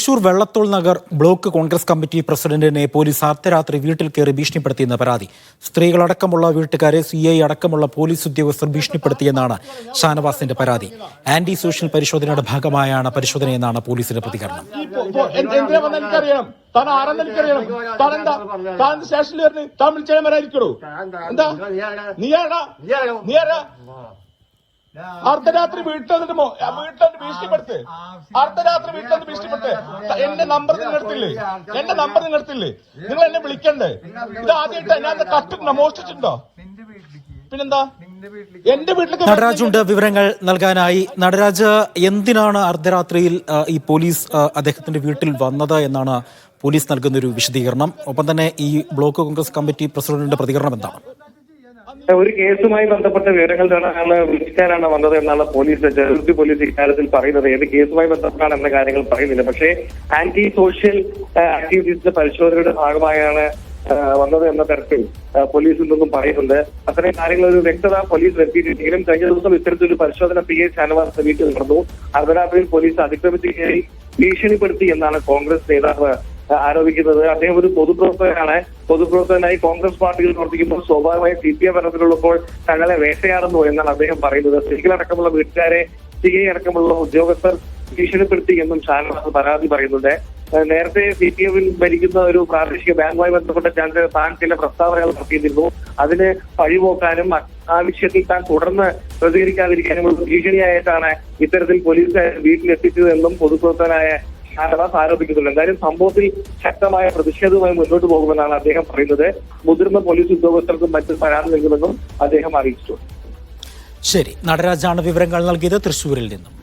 Thrissur Vallathol Nagar block Congress committee പ്രസിഡന്റിനെ police അർദ്ധരാത്രി വീട്ടിൽ കയറി ഭീഷണിപ്പെടുത്തിയെന്ന പരാതി. സ്ത്രീകളടക്കമുള്ള വീട്ടുകാരെ സി ഐ അടക്കമുള്ള പോലീസ് ഉദ്യോഗസ്ഥർ ഭീഷണിപ്പെടുത്തിയെന്നാണ് ഷാനവാസിന്റെ പരാതി. ആന്റി സോഷ്യൽ പരിശോധനയുടെ ഭാഗമായാണ് പരിശോധനയെന്നാണ് പോലീസിന്റെ പ്രതികരണം. എന്തിനാ വന്ന എനിക്കറിയണം. താൻ ആരെന്ന് എനിക്കറിയണം. താൻ എന്താ താൻ സ്റ്റേഷനിൽ വരുന്നത്? താൻ വിളിച്ചാൽ വരാതിരിക്കണോ എന്താ നീ ആടാ നീ ആരാ? അർദ്ധരാത്രി വീട്ടിൽ വന്നിട്ട് വീട്ടിൽ വന്ന് ഭീഷണിപ്പെടുത്ത്. അർദ്ധരാത്രി വീട്ടിൽ വന്ന് ഭീഷണിപ്പെടുത്ത്. എന്റെ നമ്പർ നിങ്ങൾ എടുത്തില്ലേ എന്റെ നമ്പർ നിങ്ങൾ എടുത്തില്ലേ നിങ്ങൾ എന്നെ വിളിക്കണ്ടേ? ഇത് ആദ്യമായിട്ട് ഞാൻ കട്ടിട്ടുണ്ടോ മോഷ്ടിച്ചിട്ടുണ്ടോ? പിന്നെന്താ? എന്റെ വീട്ടിൽ നടരാജുണ്ട് വിവരങ്ങൾ നൽകാനായി. നടരാജ് എന്തിനാണ് അർദ്ധരാത്രിയിൽ ഈ പോലീസ് അദ്ദേഹത്തിന്റെ വീട്ടിൽ വന്നത് എന്നാണ് പോലീസ് നൽകുന്ന ഒരു വിശദീകരണം. ഒപ്പം തന്നെ ഈ ബ്ലോക്ക് കോൺഗ്രസ് കമ്മിറ്റി പ്രസിഡന്റിന്റെ പ്രതികരണം എന്താണ്? ഒരു കേസുമായി ബന്ധപ്പെട്ട വിവരങ്ങൾ തേടാനാണ് വിളിക്കാനാണ് വന്നത് എന്നാണ് പോലീസ് ചെറുത്തി പോലീസ് ഇക്കാര്യത്തിൽ പറയുന്നത്. ഏത് കേസുമായി ബന്ധപ്പെട്ടാണ് എന്ന കാര്യങ്ങൾ പറയുന്നില്ല. പക്ഷേ ആന്റി സോഷ്യൽ ആക്ടിവിറ്റീസിന്റെ പരിശോധനയുടെ ഭാഗമായാണ് വന്നത് എന്ന തരത്തിൽ പോലീസിൽ നിന്നും പറയുന്നുണ്ട്. അത്തരം കാര്യങ്ങൾ ഒരു വ്യക്തത പോലീസ് വരുത്തിയിട്ടുണ്ടെങ്കിലും കഴിഞ്ഞ ദിവസം ഇത്തരത്തിലൊരു പരിശോധന പി എ ഷാനവാസ് വീട്ടിൽ നടന്നു. അർദ്ധരാത്രിയിൽ പോലീസ് അതിക്രമിച്ച് കയറി ഭീഷണിപ്പെടുത്തി എന്നാണ് കോൺഗ്രസ് നേതാവ് ആരോപിക്കുന്നത്. അദ്ദേഹം ഒരു പൊതുപ്രവർത്തകനാണ്. പൊതുപ്രവർത്തകനായി കോൺഗ്രസ് പാർട്ടിയിൽ പ്രവർത്തിക്കുമ്പോൾ സ്വാഭാവികമായി സി പി എം ഭരണത്തിലുള്ളപ്പോൾ തങ്ങളെ വേട്ടയാടുന്നു എന്നാണ് അദ്ദേഹം പറയുന്നത്. സ്ത്രീകളടക്കമുള്ള വീട്ടുകാരെ സി അടക്കമുള്ള ഉദ്യോഗസ്ഥർ ഭീഷണിപ്പെടുത്തി എന്നും ഷാനവാസ് പരാതി പറയുന്നുണ്ട്. നേരത്തെ സി പി എമ്മിൽ ഭരിക്കുന്ന ഒരു പ്രാദേശിക ബാങ്കുമായി ബന്ധപ്പെട്ട ചാനൽ താൻ ചില പ്രസ്താവനകൾ നടത്തിയിരുന്നു. അതിന് പഴിപോക്കാനും ആ വിഷയത്തിൽ താൻ തുടർന്ന് പ്രതികരിക്കാതിരിക്കാനും ഭീഷണിയായിട്ടാണ് ഇത്തരത്തിൽ പോലീസുകാർ വീട്ടിലെത്തിച്ചതെന്നും പൊതുപ്രവർത്തകനായ ഷാനവാസ് ആരോപിക്കുന്നുണ്ട്. എന്തായാലും സംഭവത്തിൽ ശക്തമായ പ്രതിഷേധവുമായി മുന്നോട്ട് പോകുമെന്നാണ് അദ്ദേഹം പറയുന്നത്. മുതിർന്ന പോലീസ് ഉദ്യോഗസ്ഥർക്കും മറ്റും പരാതി നൽകുമെന്നും അദ്ദേഹം അറിയിച്ചു ശരി നടരാജാണ് വിവരങ്ങൾ നൽകിയത്. തൃശൂരിൽ നിന്നും.